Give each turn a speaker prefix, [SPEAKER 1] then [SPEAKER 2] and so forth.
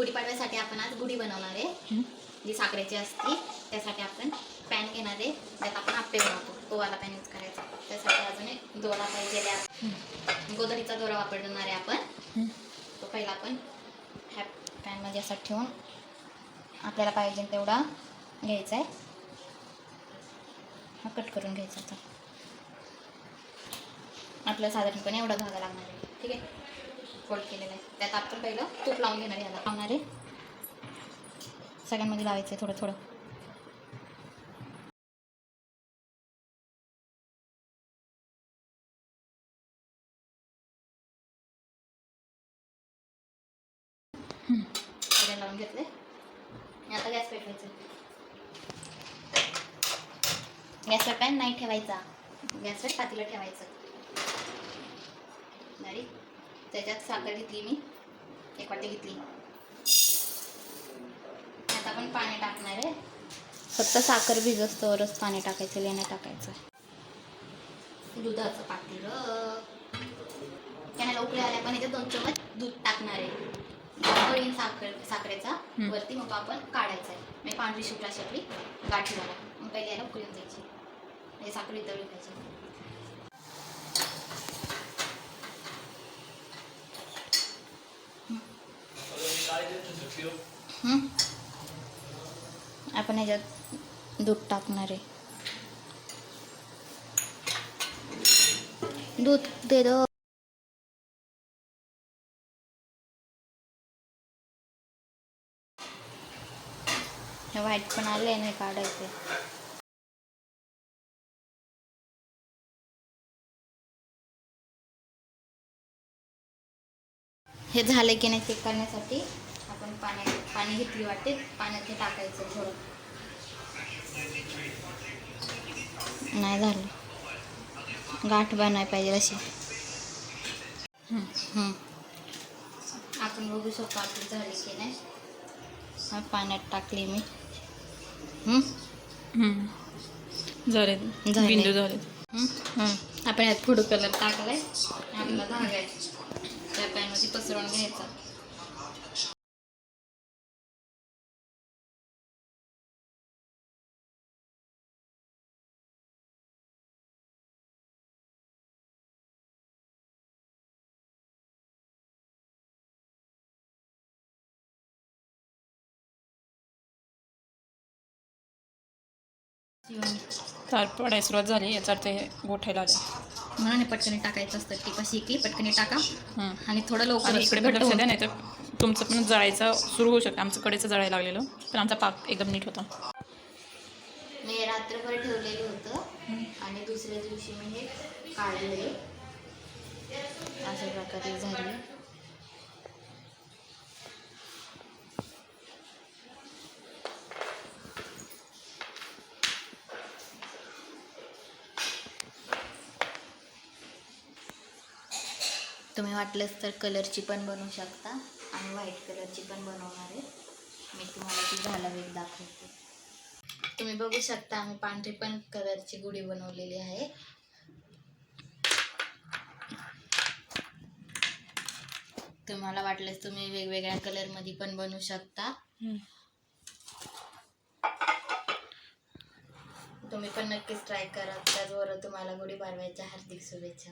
[SPEAKER 1] गुढीपाडव्यासाठी आपण आज गुढी बनवणार आहे. जी साखरेची असती त्यासाठी आपण पॅन घेणार आहे. त्यात आपण आप्पे बनवतो. तो वाला पॅन यूज करायचा. त्यासाठी अजून एक दोरा पाहिजे. गोदडीचा दोरा वापरणार आहे आपण. तो पहिला आपण ह्या पॅनमध्ये असा ठेवून आपल्याला पाहिजे तेवढा घ्यायचा आहे. हा कट करून घ्यायचा आपल्याला साधारणपणे एवढा धागा लागणार आहे. ठीक आहे? फोल्ड केलेला आहे. त्यात आपण पहिलं तूप लावून घेणार याला. ह्याला लावणार आहे. सगळ्यांमध्ये लावायचं आहे थोडं. थोडं लावून घेतले आता गॅस पेटवायचं गॅसवर पॅन नाही ठेवायचा. गॅसवर पातीला ठेवायचं. नाही त्याच्यात साखर घेतली मी. एक वाटी घेतली. आता आपण पाणी टाकणार आहे. फक्त साखर भिजत तरच पाणी टाकायचं लेणं टाकायचं. दुधाचं पातेलं. त्याला उकळी आल्या पण याच्यात दोन चमच दूध टाकणार आहे. साखर साखरेचा. वरती मग आपण काढायचा आहे. म्हणजे पांढरी शुक्ला शेपली गाठी झाला मग पहिले याला उकळून द्यायची म्हणजे साखर वितळून घ्यायची आपण ह्याच्यात दूध टाकणार आहे. दूध दे दो. व्हाईट पण आले नाही काढायचे हे झाले की नाही चेक करण्यासाठी? आपण पाणी पाणी घेतली वाटते. पाण्यात ते टाकायचं थोडं. नाही झालं. गाठ बनाय पाहिजे अशी. आपण बघू शकतो आपली झाली की नाही. हा पाण्यात टाकली मी?
[SPEAKER 2] झाले.
[SPEAKER 1] झाले.
[SPEAKER 2] बिंदू झाले.
[SPEAKER 1] हम्म? आपण यात फूड कलर टाकलाय. आपला धागा आहे. त्या पॅनमध्ये पसरवून घ्यायचा.
[SPEAKER 2] तार पडायला सुरुवात झाली याचा अर्थ हे गोठायला आले.
[SPEAKER 1] म्हणून पटकनी टाकायचं असतं टिपा शिकली पटकनी टाका.
[SPEAKER 2] हं.
[SPEAKER 1] आणि थोडं लवकर
[SPEAKER 2] आणि इकडे पण लक्ष द्या नाही तर तुमचं पण जळायचं सुरू होऊ शकतं. आमचं कडेचं जळायला लागलेलं पण आमचा पाक एकदम नीट होता.
[SPEAKER 1] मी रात्रभर ठेवलेलं होतं आणि दुसऱ्या दिवशी मी हे काढले. अशा प्रकारे झाले. तुम्ही वाटलंच तर कलरची पण बनवू शकता आणि व्हाईट कलरची पण बनवणार आहे. मी तुम्हाला ती झाला वेग दाखवते. तुम्ही बघू शकता आम्ही पांढरी पण कलरची गुढी बनवलेली आहे. तुम्हाला वाटल्यास तुम्ही वेगवेगळ्या कलरमध्ये पण बनवू शकता. तुम्ही पण नक्कीच ट्राय करा. त्याचबरोबर तुम्हाला गुढी पाडव्याच्या हार्दिक शुभेच्छा.